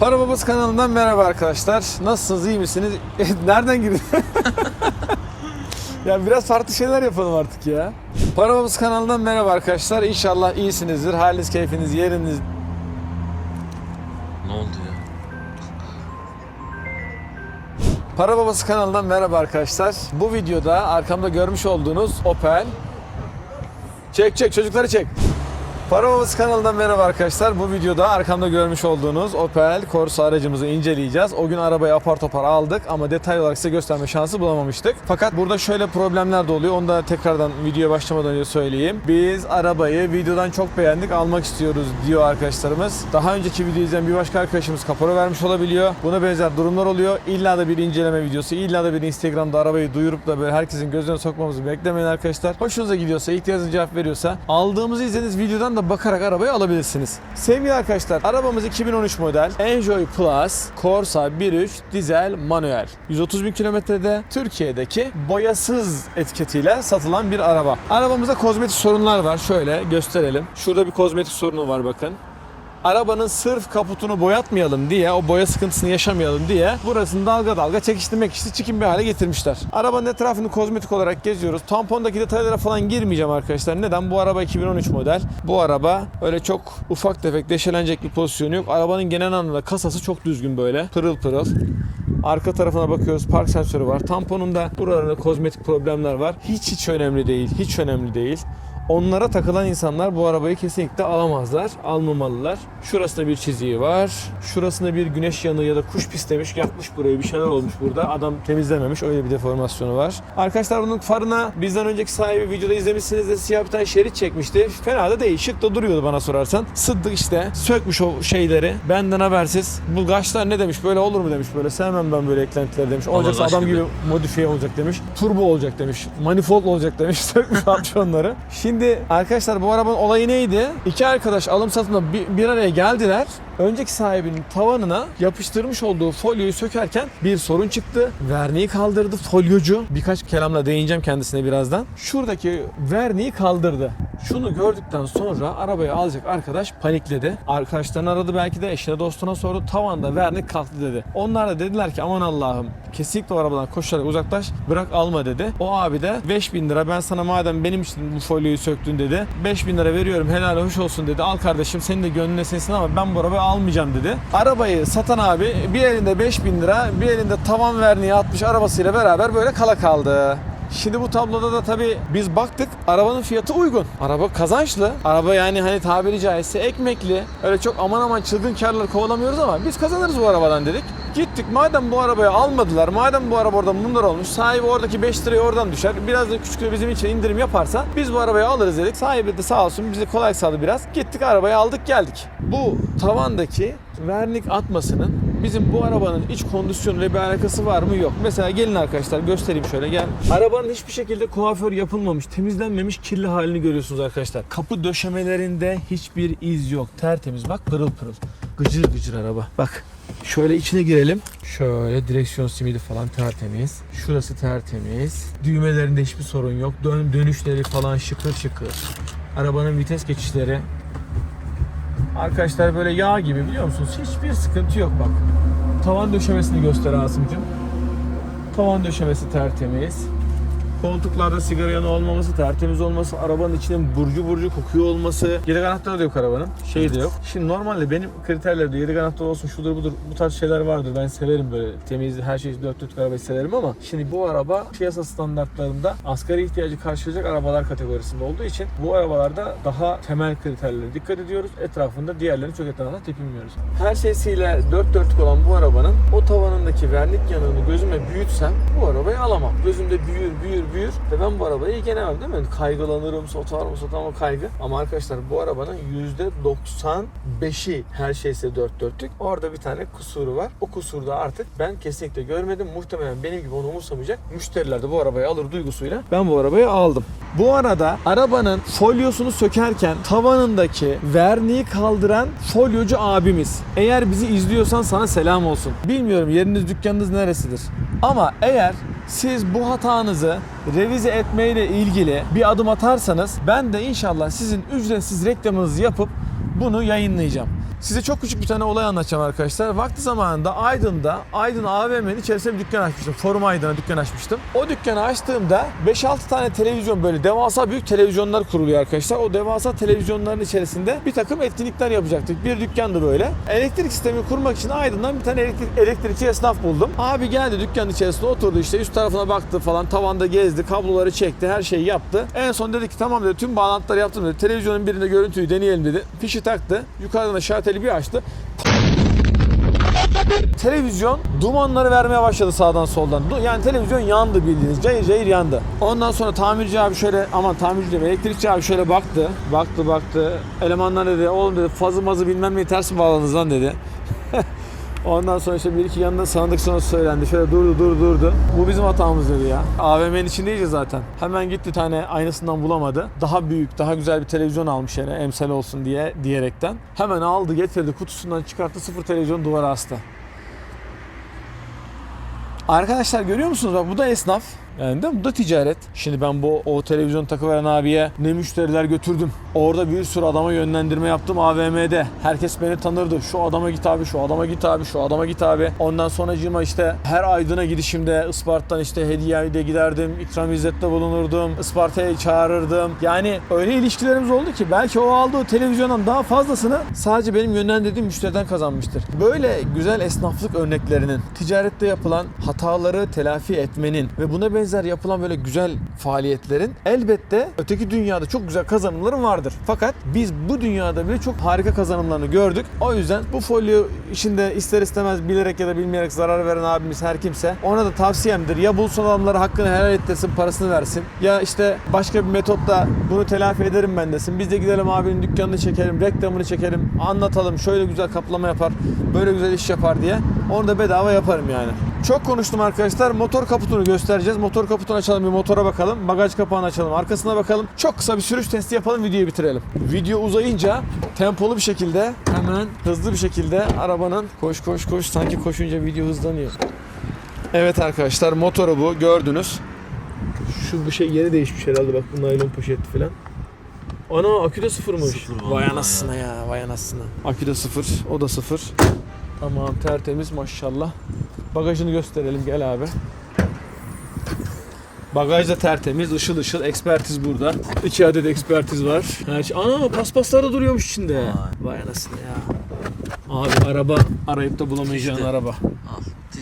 Para Babası kanalından merhaba arkadaşlar. Nasılsınız, iyi misiniz? Nereden girdin? ya biraz farklı şeyler yapalım artık ya. Para Babası kanalından merhaba arkadaşlar. İnşallah iyisinizdir. Haliniz, keyfiniz, yeriniz... Ne oldu ya? Para Babası kanalından merhaba arkadaşlar. Bu videoda arkamda görmüş olduğunuz Opel... Çek çek çocukları çek. Para Babası kanalından merhaba arkadaşlar. Bu videoda arkamda görmüş olduğunuz Opel Corsa aracımızı inceleyeceğiz. O gün arabayı apar topar aldık ama detaylı olarak size gösterme şansı bulamamıştık. Fakat burada şöyle problemler de oluyor. Onu da tekrardan videoya başlamadan önce söyleyeyim. Biz arabayı videodan çok beğendik, almak istiyoruz diyor arkadaşlarımız. Daha önceki videoyu izleyen bir başka arkadaşımız kapora vermiş olabiliyor. Buna benzer durumlar oluyor. İlla da bir inceleme videosu, illa da bir Instagram'da arabayı duyurup da böyle herkesin gözüne sokmamızı beklemeyin arkadaşlar. Hoşunuza gidiyorsa, ihtiyacınız cevap veriyorsa aldığımızı izlediğiniz videodan da bakarak arabayı alabilirsiniz. Sevgili arkadaşlar, arabamız 2013 model Enjoy Plus Corsa 1.3 dizel manuel. 130 bin kilometrede Türkiye'deki boyasız etiketiyle satılan bir araba. Arabamızda kozmetik sorunlar var. Şöyle gösterelim. Şurada bir kozmetik sorunu var bakın arabanın sırf kaputunu boyatmayalım diye, o boya sıkıntısını yaşamayalım diye burasını dalga dalga çekiştirmek için çikin bir hale getirmişler. Arabanın etrafını kozmetik olarak geziyoruz. Tampondaki detaylara falan girmeyeceğim arkadaşlar. Neden? Bu araba 2013 model. Bu araba öyle çok ufak tefek deşelenecek bir pozisyonu yok. Arabanın genel anlamda kasası çok düzgün böyle. Pırıl pırıl. Arka tarafına bakıyoruz park sensörü var. Tamponunda buralarında kozmetik problemler var. Hiç hiç önemli değil. Hiç önemli değil. Onlara takılan insanlar bu arabayı kesinlikle alamazlar, almamalılar. Şurasında bir çiziği var. Şurasında bir güneş yanığı ya da kuş pislemiş, yakmış burayı. Bir şeyler olmuş burada. Adam temizlememiş. Öyle bir deformasyonu var. Arkadaşlar bunun farına bizden önceki sahibi videoda izlemişsiniz de siyah bir tane şerit çekmişti. Fena da değil. Şık da duruyordu bana sorarsan. Sıddık işte. Sökmüş o şeyleri. Benden habersiz. Bu gaçlar ne demiş? Böyle olur mu demiş. Böyle sevmem ben böyle eklentileri demiş. Olacaksa adam gibi. gibi modifiye olacak demiş. Turbo olacak demiş. Manifold olacak demiş. Sökmüş atmış onları. Şimdi arkadaşlar bu arabanın olayı neydi? İki arkadaş alım satımda bir, bir araya geldiler. Önceki sahibinin tavanına yapıştırmış olduğu folyoyu sökerken bir sorun çıktı. Verniği kaldırdı folyocu. Birkaç kelamla değineceğim kendisine birazdan. Şuradaki verniği kaldırdı. Şunu gördükten sonra arabayı alacak arkadaş panikledi. Arkadaşlarını aradı belki de eşine dostuna sordu. Tavanda vernik kalktı dedi. Onlar da dediler ki aman Allah'ım kesinlikle o arabadan koşarak uzaklaş bırak alma dedi. O abi de 5000 lira ben sana madem benim için bu folyoyu söktün dedi. 5000 lira veriyorum helal hoş olsun dedi. Al kardeşim senin de gönlüne sensin ama ben bu arabayı almayacağım dedi. Arabayı satan abi bir elinde 5000 lira bir elinde tavan verniği atmış arabasıyla beraber böyle kala kaldı. Şimdi bu tabloda da tabii biz baktık arabanın fiyatı uygun. Araba kazançlı. Araba yani hani tabiri caizse ekmekli. Öyle çok aman aman çılgın karlar kovalamıyoruz ama biz kazanırız bu arabadan dedik. Gittik madem bu arabayı almadılar, madem bu araba oradan bunlar olmuş, sahibi oradaki 5 lirayı oradan düşer, biraz da küçük bizim için indirim yaparsa biz bu arabayı alırız dedik. Sahibi de sağ olsun bize kolay sağladı biraz. Gittik arabayı aldık geldik. Bu tavandaki vernik atmasının bizim bu arabanın iç kondisyonuyla bir alakası var mı yok. Mesela gelin arkadaşlar göstereyim şöyle gel. Arabanın hiçbir şekilde kuaför yapılmamış, temizlenmemiş kirli halini görüyorsunuz arkadaşlar. Kapı döşemelerinde hiçbir iz yok. Tertemiz bak pırıl pırıl. Gıcır gıcır araba. Bak Şöyle içine girelim. Şöyle direksiyon simidi falan tertemiz. Şurası tertemiz. Düğmelerinde hiçbir sorun yok. Dön dönüşleri falan şıkır şıkır. Arabanın vites geçişleri. Arkadaşlar böyle yağ gibi biliyor musunuz? Hiçbir sıkıntı yok bak. Tavan döşemesini göster Asım'cığım. Tavan döşemesi tertemiz. Koltuklarda sigara yanı olmaması, tertemiz olması, arabanın içinin burcu burcu kokuyor olması. Yedek anahtarı da yok arabanın. Şey de yok. Şimdi normalde benim kriterlerimde yedek anahtar olsun şudur budur bu tarz şeyler vardır. Ben severim böyle temiz her şey dört dörtlük arabayı severim ama şimdi bu araba piyasa standartlarında asgari ihtiyacı karşılayacak arabalar kategorisinde olduğu için bu arabalarda daha temel kriterlere dikkat ediyoruz. Etrafında diğerlerini çok etrafına tepinmiyoruz. Her şeysiyle dört dörtlük olan bu arabanın o tavanındaki vernik yanığını gözüme büyütsem bu arabayı alamam. Gözümde büyür büyür büyür ve ben bu arabayı ilgilenemem değil mi? Kaygılanırım, satar mı satar mı kaygı. Ama arkadaşlar bu arabanın %95'i her şeyse dört dörtlük. Orada bir tane kusuru var. O kusuru da artık ben kesinlikle görmedim. Muhtemelen benim gibi onu umursamayacak müşteriler de bu arabayı alır duygusuyla ben bu arabayı aldım. Bu arada arabanın folyosunu sökerken tavanındaki verniği kaldıran folyocu abimiz. Eğer bizi izliyorsan sana selam olsun. Bilmiyorum yeriniz dükkanınız neresidir. Ama eğer siz bu hatanızı revize etmeyle ilgili bir adım atarsanız ben de inşallah sizin ücretsiz reklamınızı yapıp bunu yayınlayacağım. Size çok küçük bir tane olay anlatacağım arkadaşlar. Vakti zamanında Aydın'da, Aydın AVM'nin içerisinde bir dükkan açmıştım. Forum Aydın'a dükkan açmıştım. O dükkanı açtığımda 5-6 tane televizyon böyle devasa büyük televizyonlar kuruluyor arkadaşlar. O devasa televizyonların içerisinde bir takım etkinlikler yapacaktık. Bir dükkandı böyle. Elektrik sistemi kurmak için Aydın'dan bir tane elektrik, elektrikçi esnaf buldum. Abi geldi dükkanın içerisinde oturdu işte üst tarafına baktı falan. Tavanda gezdi, kabloları çekti, her şeyi yaptı. En son dedi ki tamam dedi tüm bağlantıları yaptım dedi. Televizyonun birinde görüntüyü deneyelim dedi. Fişi taktı. Yukarıdan aşağı teli bir açtı. Televizyon dumanları vermeye başladı sağdan soldan. Yani televizyon yandı bildiğiniz. Cayır cayır yandı. Ondan sonra tamirci abi şöyle aman tamirci değil elektrikçi abi şöyle baktı. Baktı baktı. Elemanlar dedi oğlum dedi fazı mazı bilmem neyi ters mi bağladınız lan dedi. Ondan sonra işte bir iki yanında sandık sonra söylendi. Şöyle durdu durdu durdu. Bu bizim hatamız dedi ya. AVM'nin içindeyiz ya zaten. Hemen gitti tane aynısından bulamadı. Daha büyük, daha güzel bir televizyon almış yine emsal olsun diye diyerekten. Hemen aldı getirdi kutusundan çıkarttı sıfır televizyon duvara astı. Arkadaşlar görüyor musunuz? Bak bu da esnaf. Yani mi? Bu da ticaret. Şimdi ben bu o televizyon takıveren abiye ne müşteriler götürdüm. Orada bir sürü adama yönlendirme yaptım AVM'de. Herkes beni tanırdı. Şu adama git abi, şu adama git abi, şu adama git abi. Ondan sonracığıma işte her Aydın'a gidişimde Isparta'dan işte hediyeyle giderdim. ikram izzette bulunurdum. Isparta'ya çağırırdım. Yani öyle ilişkilerimiz oldu ki belki o aldığı televizyondan daha fazlasını sadece benim yönlendirdiğim müşteriden kazanmıştır. Böyle güzel esnaflık örneklerinin ticarette yapılan hataları telafi etmenin ve buna benzer yapılan böyle güzel faaliyetlerin elbette öteki dünyada çok güzel kazanımları vardır. Fakat biz bu dünyada bile çok harika kazanımlarını gördük. O yüzden bu folyo işinde ister istemez bilerek ya da bilmeyerek zarar veren abimiz her kimse ona da tavsiyemdir. Ya bulsun adamları hakkını helal et parasını versin. Ya işte başka bir metotla bunu telafi ederim ben desin. Biz de gidelim abinin dükkanını çekelim, reklamını çekelim, anlatalım. Şöyle güzel kaplama yapar, böyle güzel iş yapar diye. Onu da bedava yaparım yani. Çok konuştum arkadaşlar. Motor kaputunu göstereceğiz. Motor kaputunu açalım bir motora bakalım. Bagaj kapağını açalım. Arkasına bakalım. Çok kısa bir sürüş testi yapalım. Videoyu bitirelim. Video uzayınca tempolu bir şekilde hemen hızlı bir şekilde arabanın koş koş koş sanki koşunca video hızlanıyor. Evet arkadaşlar motoru bu gördünüz. Şu bu şey yeni değişmiş herhalde bak bu naylon poşeti falan. Ana akü de sıfırmış. Sıfır vay anasına ya. vay anasına. Akü de sıfır, o da sıfır. Tamam tertemiz maşallah. Bagajını gösterelim gel abi. Bagaj da tertemiz, ışıl ışıl. Ekspertiz burada. İki adet ekspertiz var. Her şey... Ana paspaslar da duruyormuş içinde. Vay anasını ya. Abi araba arayıp da bulamayacağın İşte. araba.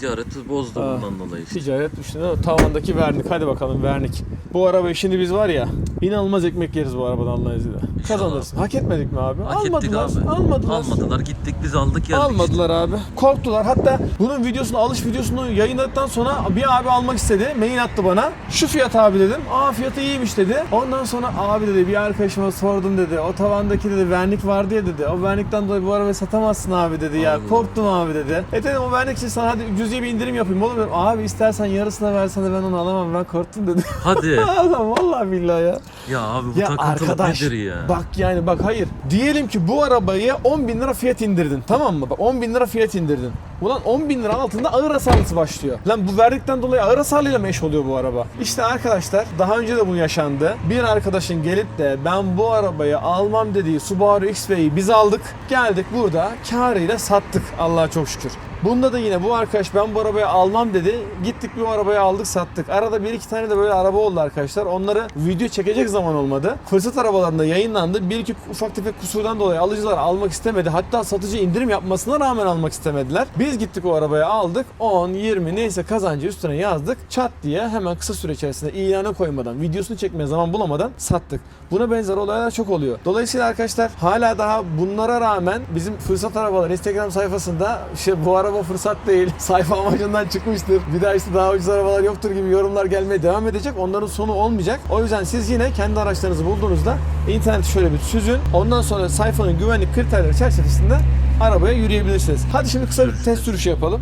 Ticareti bozdu Aa. bundan dolayı işte. Ticaret işte tavandaki vernik. Hadi bakalım vernik. Bu araba şimdi biz var ya inanılmaz ekmek yeriz bu arabadan Allah'ın izniyle. Kazanırsın. Hak etmedik mi abi? Hak Almadılar. abi. Almadılar. Almadılar gittik biz aldık geldik Almadılar abi. Korktular. Hatta bunun videosunu, alış videosunu yayınladıktan sonra bir abi almak istedi. Mail attı bana. Şu fiyat abi dedim. Aa fiyatı iyiymiş dedi. Ondan sonra abi dedi bir arkadaşıma sordum dedi. O tavandaki dedi vernik vardı ya dedi. O vernikten dolayı bu arabayı satamazsın abi dedi ya. Allah. Korktum abi dedi. E dedim o vernik için sana hadi cüzi bir indirim yapayım oğlum dedim. Abi istersen yarısına versene ben onu alamam ben korktum dedi. Hadi. Adam vallahi billahi ya. ya abi bu Ya takıntılık arkadaş nedir ya? bak yani bak hayır. Diyelim ki bu arabayı 10 bin lira fiyat indirdin tamam mı? Bak 10 bin lira fiyat indirdin. Ulan 10 bin lira altında ağır hasarlısı başlıyor. Lan bu verdikten dolayı ağır hasarlıyla mı eş oluyor bu araba? İşte arkadaşlar daha önce de bu yaşandı. Bir arkadaşın gelip de ben bu arabayı almam dediği Subaru XV'yi biz aldık. Geldik burada karıyla sattık Allah'a çok şükür. Bunda da yine bu arkadaş ben bu arabayı almam dedi. Gittik bu arabayı aldık sattık. Arada bir iki tane de böyle araba oldu arkadaşlar. Onları video çekecek zaman olmadı. Fırsat arabalarında yayınlandı. Bir iki ufak tefek kusurdan dolayı alıcılar almak istemedi. Hatta satıcı indirim yapmasına rağmen almak istemediler. Biz gittik o arabayı aldık. 10, 20 neyse kazancı üstüne yazdık. Çat diye hemen kısa süre içerisinde ilana koymadan, videosunu çekmeye zaman bulamadan sattık. Buna benzer olaylar çok oluyor. Dolayısıyla arkadaşlar hala daha bunlara rağmen bizim fırsat arabalar Instagram sayfasında işte bu araba fırsat değil. Sayfa amacından çıkmıştır. Bir daha işte daha ucuz arabalar yoktur gibi yorumlar gelmeye devam edecek. Onların sonu olmayacak. O yüzden siz yine kendi araçlarınızı bulduğunuzda interneti şöyle bir süzün. Ondan sonra sayfanın güvenlik kriterleri çerçevesinde arabaya yürüyebilirsiniz. Hadi şimdi kısa bir test sürüşü yapalım.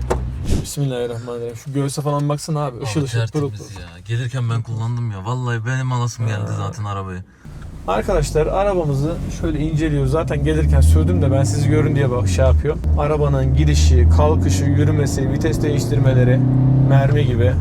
Bismillahirrahmanirrahim. Şu göğse falan baksana abi. Işıl ışıl pırıl pırıl. Gelirken ben kullandım ya. Vallahi benim alasım geldi zaten arabayı. Arkadaşlar arabamızı şöyle inceliyoruz. Zaten gelirken sürdüm de ben sizi görün diye bak şey yapıyor. Arabanın gidişi, kalkışı, yürümesi, vites değiştirmeleri mermi gibi.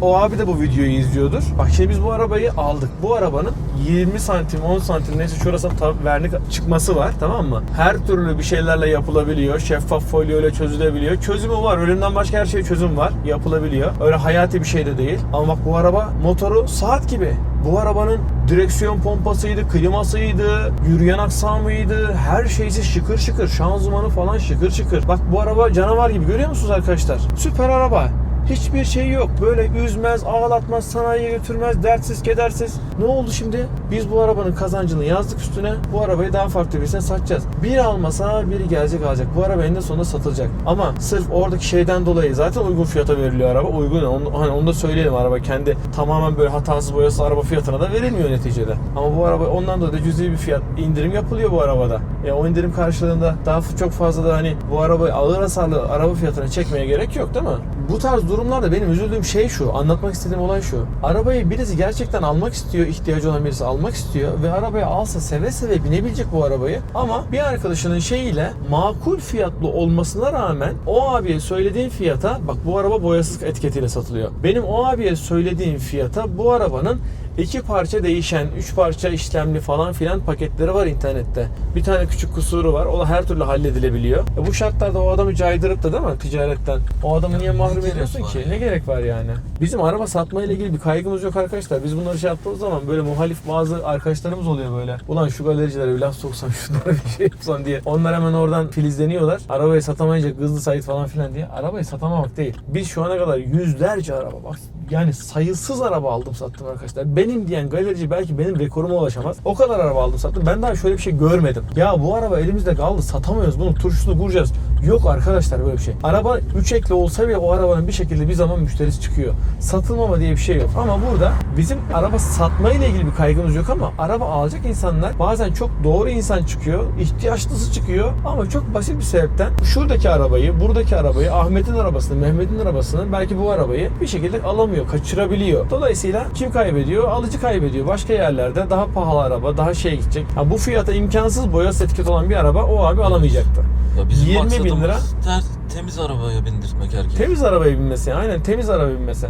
o abi de bu videoyu izliyordur. Bak şimdi biz bu arabayı aldık. Bu arabanın 20 santim 10 santim neyse şurası tam vernik çıkması var tamam mı? Her türlü bir şeylerle yapılabiliyor. Şeffaf folyo ile çözülebiliyor. Çözümü var. Ölümden başka her şeye çözüm var. Yapılabiliyor. Öyle hayati bir şey de değil. Ama bak bu araba motoru saat gibi. Bu arabanın direksiyon pompasıydı, klimasıydı, yürüyen aksamıydı, her şeysi şıkır şıkır, şanzımanı falan şıkır şıkır. Bak bu araba canavar gibi görüyor musunuz arkadaşlar? Süper araba. Hiçbir şey yok. Böyle üzmez, ağlatmaz, sanayiye götürmez, dertsiz, kedersiz. Ne oldu şimdi? Biz bu arabanın kazancını yazdık üstüne. Bu arabayı daha farklı birisine satacağız. Biri almasa biri gelecek alacak. Bu araba eninde sonunda satılacak. Ama sırf oradaki şeyden dolayı zaten uygun fiyata veriliyor araba. Uygun. Onu, hani onu da söyleyelim araba kendi tamamen böyle hatasız boyasız araba fiyatına da verilmiyor neticede. Ama bu araba ondan dolayı da cüzi bir fiyat indirim yapılıyor bu arabada. Ya o indirim karşılığında daha çok fazla da hani bu arabayı ağır hasarlı araba fiyatına çekmeye gerek yok değil mi? Bu tarz durumlarda benim üzüldüğüm şey şu, anlatmak istediğim olay şu. Arabayı birisi gerçekten almak istiyor, ihtiyacı olan birisi almak istiyor ve arabayı alsa seve seve binebilecek bu arabayı. Ama bir arkadaşının şeyiyle makul fiyatlı olmasına rağmen o abiye söylediğin fiyata, bak bu araba boyasız etiketiyle satılıyor. Benim o abiye söylediğim fiyata bu arabanın iki parça değişen, üç parça işlemli falan filan paketleri var internette. Bir tane küçük kusuru var. O da her türlü halledilebiliyor. E bu şartlarda o adamı caydırıp da değil mi ticaretten? O adamı niye mahrum ediyorsun ki? ya? Ne gerek var yani? Bizim araba satma ile ilgili bir kaygımız yok arkadaşlar. Biz bunları şey yaptığımız zaman böyle muhalif bazı arkadaşlarımız oluyor böyle. Ulan şu galericilere bir laf soksam şunlara bir şey yapsam diye. Onlar hemen oradan filizleniyorlar. Arabayı satamayınca kızlı Sait falan filan diye. Arabayı satamamak değil. Biz şu ana kadar yüzlerce araba bak yani sayısız araba aldım sattım arkadaşlar. Benim diyen galerici belki benim rekoruma ulaşamaz. O kadar araba aldım sattım. Ben daha şöyle bir şey görmedim. Ya bu araba elimizde kaldı satamıyoruz bunu turşusunu vuracağız. Yok arkadaşlar böyle bir şey. Araba 3 ekli olsa bile o arabanın bir şekilde bir zaman müşterisi çıkıyor. Satılmama diye bir şey yok. Ama burada bizim araba satma ile ilgili bir kaygımız yok ama araba alacak insanlar bazen çok doğru insan çıkıyor. ihtiyaçlısı çıkıyor ama çok basit bir sebepten şuradaki arabayı, buradaki arabayı, Ahmet'in arabasını, Mehmet'in arabasını belki bu arabayı bir şekilde alamıyor, kaçırabiliyor. Dolayısıyla kim kaybediyor? Alıcı kaybediyor. Başka yerlerde daha pahalı araba, daha şey gidecek. Ha, bu fiyata imkansız boyası etiket olan bir araba o abi alamayacaktı. Ya bizim 20 bin lira. ter- temiz arabaya bindirtmek herkes. Temiz arabaya binmesi. Aynen temiz araba binmesi.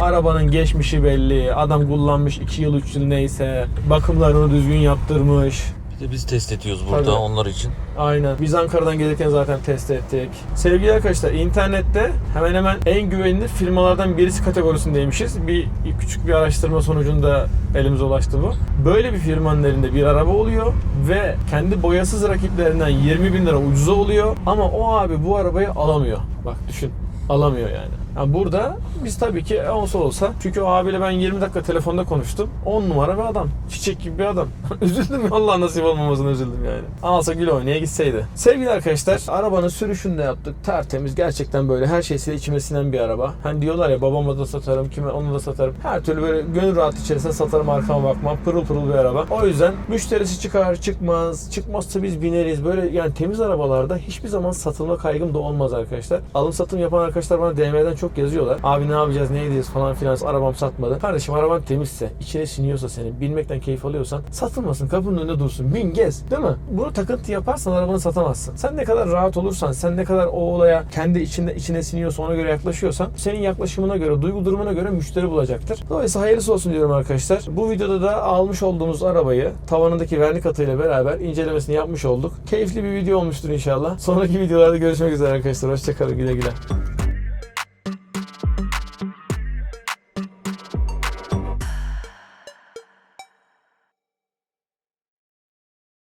Arabanın geçmişi belli. Adam kullanmış 2 yıl 3 yıl neyse. Bakımlarını düzgün yaptırmış. Bir de biz test ediyoruz burada Tabii. onlar için. Aynen. Biz Ankara'dan gelirken zaten test ettik. Sevgili arkadaşlar internette hemen hemen en güvenilir firmalardan birisi kategorisindeymişiz. Bir küçük bir araştırma sonucunda elimize ulaştı bu. Böyle bir firmanın elinde bir araba oluyor ve kendi boyasız rakiplerinden 20 bin lira ucuza oluyor. Ama o abi bu arabayı alamıyor. Bak düşün. Alamıyor yani. Ha burada biz tabii ki olsa olsa çünkü o abiyle ben 20 dakika telefonda konuştum. 10 numara bir adam. Çiçek gibi bir adam. üzüldüm Allah nasip olmamasına üzüldüm yani. Alsa gül oynaya gitseydi. Sevgili arkadaşlar arabanın sürüşünü de yaptık. Tertemiz gerçekten böyle her şeysiyle içime sinen bir araba. Hani diyorlar ya babama da satarım kime onu da satarım. Her türlü böyle gönül rahat içerisinde satarım arkama bakmam. Pırıl pırıl bir araba. O yüzden müşterisi çıkar çıkmaz. Çıkmazsa biz bineriz. Böyle yani temiz arabalarda hiçbir zaman satılma kaygım da olmaz arkadaşlar. Alım satım yapan arkadaşlar bana DM'den çok yazıyorlar. Abi ne yapacağız, ne edeceğiz falan filan. Arabam satmadı. Kardeşim araban temizse, içine siniyorsa senin, binmekten keyif alıyorsan satılmasın. Kapının önünde dursun. Bin gez. Değil mi? Bunu takıntı yaparsan arabanı satamazsın. Sen ne kadar rahat olursan, sen ne kadar o olaya kendi içinde içine siniyorsa ona göre yaklaşıyorsan senin yaklaşımına göre, duygu durumuna göre müşteri bulacaktır. Dolayısıyla hayırlısı olsun diyorum arkadaşlar. Bu videoda da almış olduğumuz arabayı tavanındaki vernik hatıyla beraber incelemesini yapmış olduk. Keyifli bir video olmuştur inşallah. Sonraki videolarda görüşmek üzere arkadaşlar. Hoşçakalın. Güle güle.